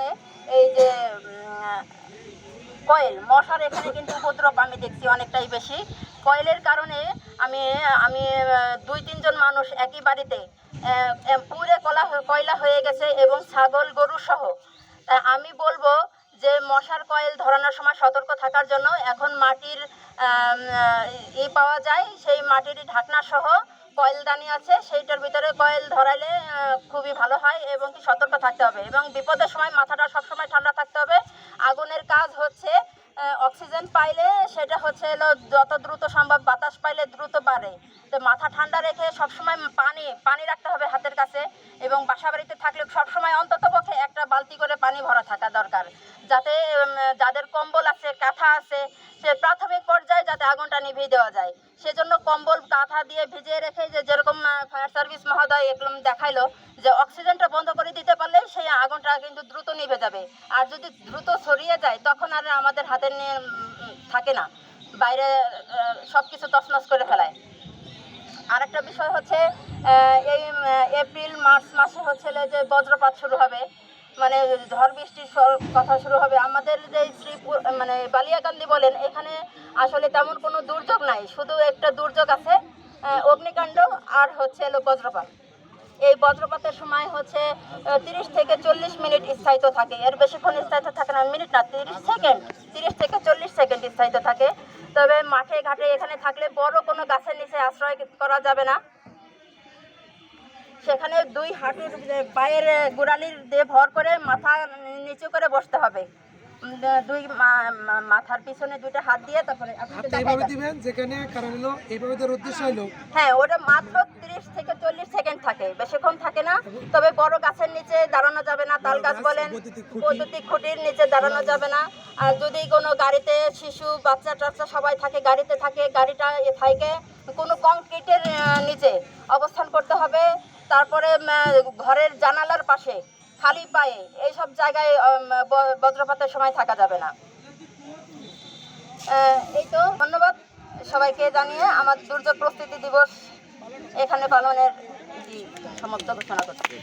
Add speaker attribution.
Speaker 1: কারণে এই যে কয়েল, মশার এখানে কিন্তু উপদ্রব আমি দেখছি অনেকটাই বেশি। কয়েলের কারণে আমি আমি দুই, তিনজন মানুষ একই বাড়িতে পুরে কলা কয়লা হয়ে গেছে এবং ছাগল, গরু সহ। আমি বলব যে মশার কয়েল ধরানোর সময় সতর্ক থাকার জন্য এখন মাটির ই পাওয়া যায়, সেই মাটির ঢাকনা সহ কয়েলদানি আছে, সেইটার ভিতরে কয়েল ধরাইলে খুবই ভালো হয় এবং কি সতর্ক থাকতে হবে। এবং বিপদের সময় মাথাটা সবসময় ঠান্ডা থাকতে হবে। আগুনের কাজ হচ্ছে অক্সিজেন পাইলে সেটা হচ্ছে এলো যত দ্রুত সম্ভব বাতাস পাইলে দ্রুত বাড়ে। তো মাথা ঠান্ডা রেখে সবসময় পানি পানি রাখতে হবে হাতের এবং বাসা বাড়িতে থাকলে সবসময় অন্তত পক্ষে একটা বালতি করে পানি ভরা থাকা দরকার। যাতে যাদের কম্বল আছে, কাঁথা আছে, সে প্রাথমিক পর্যায়ে যাতে আগুনটা নিভিয়ে দেওয়া যায়। সেজন্য কম্বল, কাঁথা দিয়ে ভিজিয়ে রেখে যে যেরকম ফায়ার সার্ভিস মহোদয় এরকম দেখাইলো, যে অক্সিজেনটা বন্ধ করে দিতে পারলে সেই আগুনটা কিন্তু দ্রুত নিভে যাবে। আর যদি দ্রুত ছড়িয়ে যায়, তখন আর আমাদের হাতে নিয়ে থাকে না। বাইরে সব কিছু তছনছ করে ফেলায়। আরেকটা বিষয় হচ্ছে এই মার্চ মাসে হচ্ছে যে বজ্রপাত শুরু হবে মানে ঝড় বৃষ্টির কথা শুরু হবে, আমাদের যে শ্রীপুর মানে বালিয়াকান্দি বলেন, এখানে আসলে তেমন কোনো দুর্যোগ নাই, শুধু একটা দুর্যোগ আছে অগ্নিকাণ্ড আর হচ্ছে এলো বজ্রপাত। এই বজ্রপাতের সময় হচ্ছে তিরিশ থেকে চল্লিশ মিনিট স্থায়িত্ব থাকে, এর বেশিক্ষণ স্থায়িত্ব থাকে না, মিনিট না, তিরিশ সেকেন্ড, তিরিশ থেকে চল্লিশ সেকেন্ড স্থায়িত্ব থাকে, তবে মাঠে ঘাটে এখানে থাকলে বড় কোনো গাছের নিচে আশ্রয় করা যাবে না। সেখানে দুই হাঁটুর পায়ের গোড়ালির দিয়ে ভর করে মাথা নিচু করে বসতে হবে। দুই মাথার পিছনে দুইটা হাত দিয়ে তারপরে
Speaker 2: এইভাবে দিবেন যেখানে কারণ হলো এইভাবে দেওয়ার উদ্দেশ্য হলো
Speaker 1: হ্যাঁ ওটা মাত্র তিরিশ থেকে চল্লিশ সেকেন্ড থাকে বেশিক্ষণ থাকে না। তবে বড় গাছের নিচে দাঁড়ানো যাবে না তাল গাছ বলেন
Speaker 2: বৈদ্যুতিক
Speaker 1: খুঁটির নিচে দাঁড়ানো যাবে না। আর যদি কোনো গাড়িতে শিশু বাচ্চা টাচ্চা সবাই থাকে গাড়িতে থাকে গাড়িটা এ থাকে কোনো কংক্রিটের নিচে অবস্থান করতে হবে। তারপরে ঘরের জানালার পাশে, খালি পায়ে, এইসব জায়গায় বজ্রপাতের সময় থাকা যাবে না। এই তো, ধন্যবাদ সবাইকে জানিয়ে আমার দুর্যোগ প্রস্তুতি দিবস এখানে পালনের সমস্ত ঘোষণা করছি।